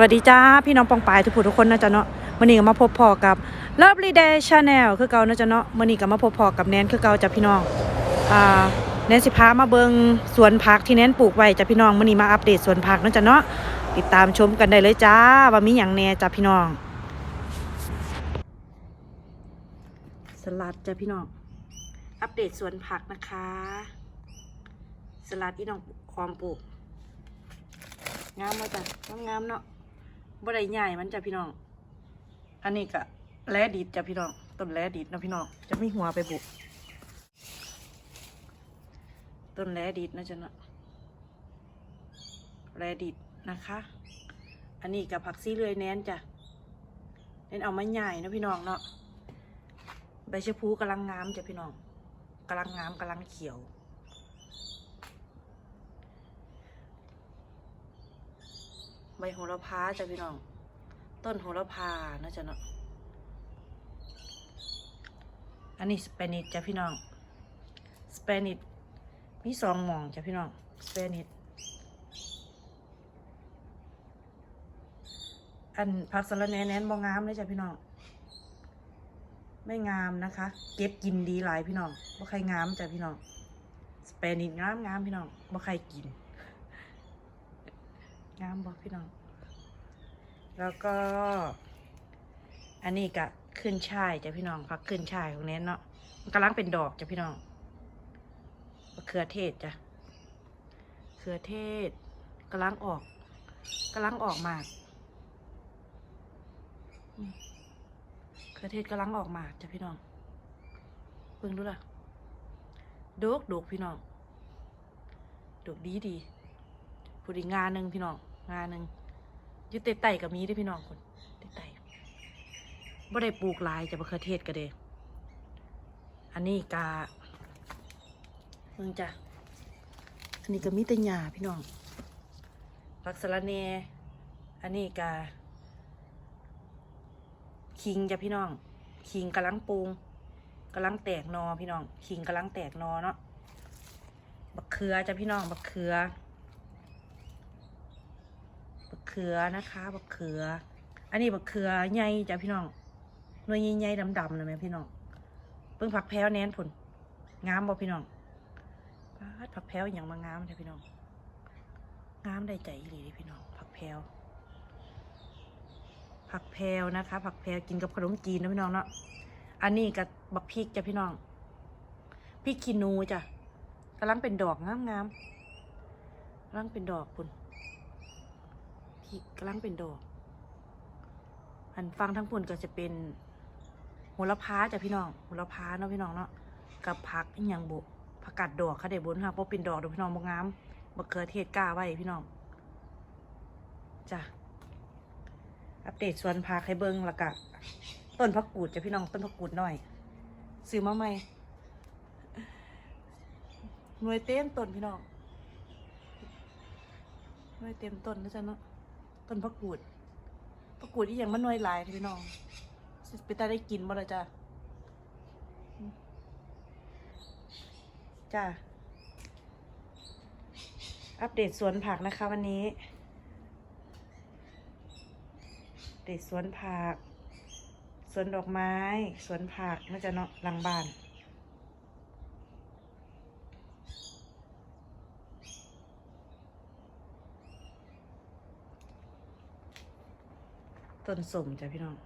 วัสดีจ้า พี่น้องปองปายทุกผู้ทุกคนนะจ๊ะเนาะมื่อนี้ก็มาพบพอกับ Lovely Day Channel คือเก่านะจ๊ะเนาะมื่อนี้ก็มาพบพอกับแนนคือเก่าจ้ะพี่น้องอ่าแนนสิพามาเบิงสวนผักที่แนนปลูกไว้จ้ะพี่น้องมื่อนี้มาอัปเดตสวนผักนะจ๊ะเนาะติดตามชมกันได้เลยจ้าว่ามีอย่างแน่จ้ะพี่น้อง สลัดจ้ะพี่น้องอัปเดตสวนผักนะคะ สลัดที่น้องความปลูกงามมาจ้ะงามๆเนาะ บ่ได้ใหญ่มันจ้ะพี่น้อง อันนี้ก็แลดิดจ้ะพี่น้องต้นแลดิดนะพี่น้องจะมีหัวไปบุกต้นแลดิดนะจ๊ะเนาะแลดิดนะคะ อันนี้กับผักซีเรือยแนนจ้ะเน้นเอามาใหญ่นะพี่น้องเนาะใบชะพูกำลังงามจ้ะพี่น้องกำลังงามกำลังเขียว ใบโหระพาจ้ะพี่น้อง ต้นโหระพานะจ๊ะเนาะอันนี้สเปนิชจ้ะพี่น้อง สเปนิชมีสองหมองจ้ะพี่น้อง สเปนิชอันผักสะระแน่แนนบ่งามเลยจ้ะพี่น้อง ไม่งามนะคะ เก็บกินดีหลายพี่น้องบ่ใครงามจ้ะพี่น้อง สเปนิชงามงามพี่น้องบ่ใครกิน งามบอกพี่น้อง แล้วก็ อันนี้ก็ขึ้นช่ายจ้ะพี่น้องพักขึ้นช่ายของเน้นเนาะมันกำลังเป็นดอกจ้ะพี่น้องมะเขือเทศจ้ะมะเขือเทศกำลังออกกำลังออกมากมะเขือเทศกำลังออกมากจ้ะพี่น้องเบิ่งดูล่ะดกดกพี่น้องดกดีดีพูดอีกงานหนึ่งพี่น้อง งานหนึ่งอยุติไต่กับมีด้วยพี่น้องคนไต่ไต่บ่ได้ปลูกลายจะมะเขือเทศก็เด้อันนี้กาเมืองจ้ะอันนี้ก็มีแต่หญ้าพี่น้องผักสะระแหน่อันนี้กาคิงจ้ะพี่น้อง คิงกำลังปรุงกำลังแตกนอพี่น้อง คิงกำลังแตกนอเนาะบักเขือจ้ะพี่น้องบักเขือ ขือนะคะบักเขือ อันนี้บักเขือใหญ่จ้ะพี่น้องหน่วยใหญ่ๆดำๆนะแม่พี่น้องเพิ่งผักแพ้วแน่นผลงามบ่พี่น้องผักแพ้วอย่างมางามจ้ะพี่น้องงามได้ใจอีหลีเด้พี่น้องผักแพ้วผักแพรวนะคะ ผักแพรวกินกับขนมจีนนะพี่น้องเนาะ อันนี้กับบักพริกจ้ะพี่น้อง พริกขี้นูจ้ะกำลังเป็นดอกงามๆกำลังเป็นดอกคุณ พริกำลังเป็นดอกอันฟังทั้งผลก็จะเป็นโหระพาจ้ะพี่น้องโหระพาเนาะพี่น้องเนาะกับผักอีหยังบุผักกาดดอกค่ะเด็บนค่ะเพราะเป็นดอกเดี๋ยวพี่น้องบางงามมะเขือเทศกล้าไว้พี่น้องจ้ะอัปเดตสวนผักให้เบิ้งละกะต้นผักกูดจ้ะพี่น้องต้นผักกูดหน่อย ซื้อมาใหม่หน่วยเต้นต้นพี่น้องหน่วยเต็มต้นนะจ๊ะเนาะ ต้นผักกูดผักกูดที่ยังมันหน่วยหลายพี่น้องไปตาได้กินบ่ละจ้ะจ้ะอัปเดตสวนผักนะคะวันนี้อัปเดตสวนผัก สวนดอกไม้ สวนผักน่าจะเนาะหลังบ้าน ต้นสมจ้ะพี่น้อง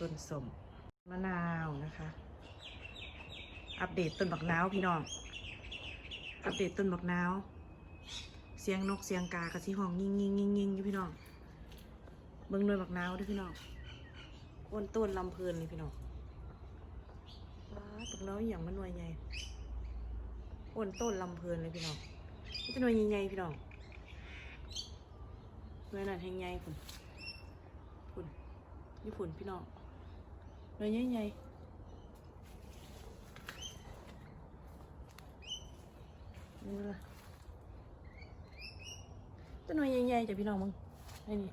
ต้นสมมะนาวนะคะ อัปเดตต้นบักนาวพี่น้อง อัปเดตต้นบักนาว เสียงนกเสียงกากระซิห้องยิงยิงยิงยิงอยู่พี่น้อง เบิ่งหน่วยบักนาวด้วยพี่น้องอ้วนต้นลำเพลินเลยพี่น้องว้าบักนาวอย่างมันหน่วยใหญ่อ้วนต้นลำเพลินเลยพี่น้องนี่เป็นหน่วยใหญ่ๆพี่น้องหน่วยนั้นแห่งใหญ่คุณ ฝุ่นญี่ปุ่นพี่น้องหน่วยใหญ่ๆนี่ละจะหน่วยใหญ่ๆจ้ะพี่น้องมึงไอ้นี่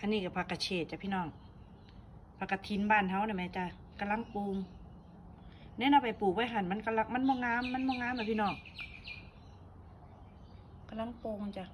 อันนี้กับผักกระเฉดจ้ะพี่น้องผักกระทินบ้านเฮาเนี่ยแม่จ้ะกำลังปรุง เนี่ยเอาไปปลูกไว้หันมันกำลังมันมองงามมันมองงามนะพี่น้องกำลังโปงจ้ะ